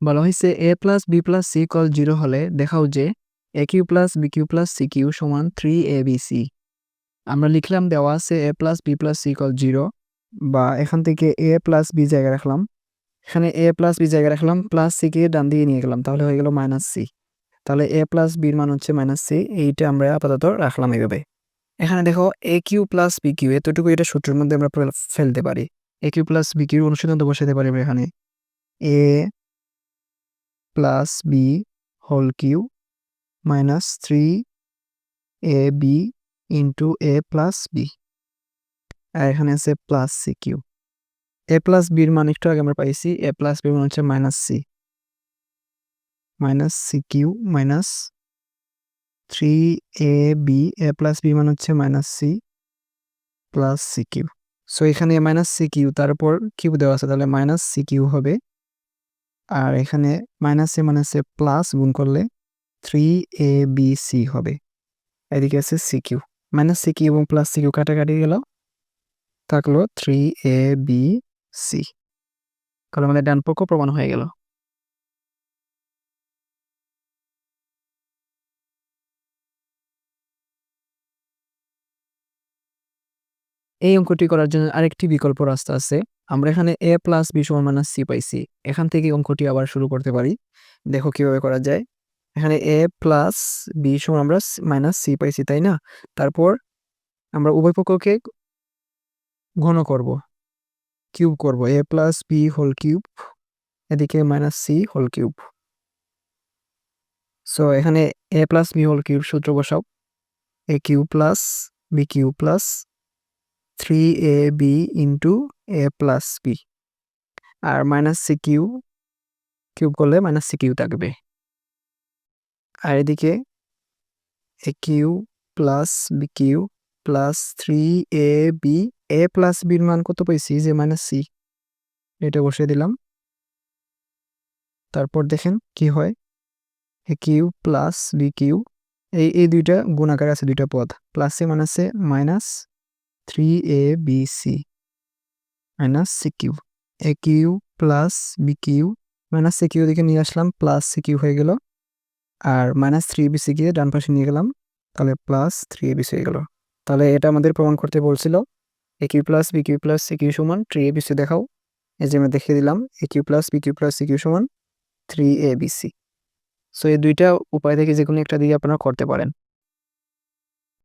বলা হয়েছে A plus B plus C call zero হলে দেখাও যে A cube plus B cube plus C cube সমান থ্রি এ বি সি। আমরা লিখলাম দেওয়া আছে A plus B plus C call zero বা এখান থেকে এ প্লাস বি জায়গায় রাখলাম। এখানে এ প্লাস বি জায়গায় রাখলাম, প্লাস সি কে ডান দিয়ে নিয়ে গেলাম, তাহলে হয়ে গেল মাইনাস সি। তাহলে এ প্লাস বির মান হচ্ছে মাইনাস সি, এইটা আমরা আপাতত রাখলাম এইভাবে। এখানে দেখো A cube plus B cube, এতটুকু এটা সূত্রের মধ্যে আমরা ফেলতে পারি। A cube plus B cube অনুসন্ধান বসাতে পারি আমরা এখানে। A plus B whole cube minus three A B into A plus B আর এখানে আছে plus C cube A plus বির মান একটু আগে আমরা পাইছি এ প্লাস বির মান হচ্ছে minus C minus C cube minus three A B A plus B মান হচ্ছে minus C plus C cube so এখানে মাইনাস সি কিউ তারপর কিউ দেওয়া আছে, তাহলে মাইনাস সি কিউ হবে আর এখানে মাইনাসে মাইনাসে প্লাস গুণ করলে থ্রি এ বি সি হবে। এদিকে আছে C cube minus C cube এবং প্লাস সি কিউ কাটাকাটি গেল। থাকল থ্রি এ বি সি তাহলে আমাদের ডান পক্ষ প্রমাণ হয়ে গেল। এই অঙ্কটি করার জন্য আরেকটি বিকল্প রাস্তা আছে। আমরা এখানে এ প্লাস বি সমান মাইনাস সি পাইছি। এখান থেকে অঙ্কটি আবার শুরু করতে পারি। দেখো কীভাবে করা যায়। এখানে এ প্লাস বি সমান আমরা মাইনাস সি পাইছি, তাই না? তারপর আমরা উভয় পক্ষকে ঘন করব। কিউব করব। A plus B whole cube এদিকে minus C whole cube so এখানে A plus B whole cube সূত্র বসাও। A cube plus B cube plus three A B into A plus B R minus C cube cube করলে minus C cube থাকবে। আর এদিকে A cube plus B cube plus three A B A plus বির মান কত পাইছি যে minus C এটা বসিয়ে দিলাম। তারপর দেখেন কি হয়। A cube plus B cube এই এই দুইটা গুণাকার আছে দুইটা পদ। প্লাসে মাইনাসে minus three A B C minus C cube A cube plus B cube minus C cube দিকে নিয়ে আসলাম, প্লাস সি কিউ হয়ে গেল। আর মাইনাস থ্রি বি সি গিয়ে ডান পাশে নিয়ে গেলাম, তাহলে plus three A B C হয়ে গেল। তাহলে এটা আমাদের প্রমাণ করতে বলছিল A cube plus B cube plus C cube সমান থ্রি এ বি সি দেখাও। এই যে আমরা দেখিয়ে দিলাম A cube plus B cube plus C cube সমান three A B C so এই দুইটা উপায় থেকে যে কোনো একটা দিয়ে আপনারা করতে পারেন।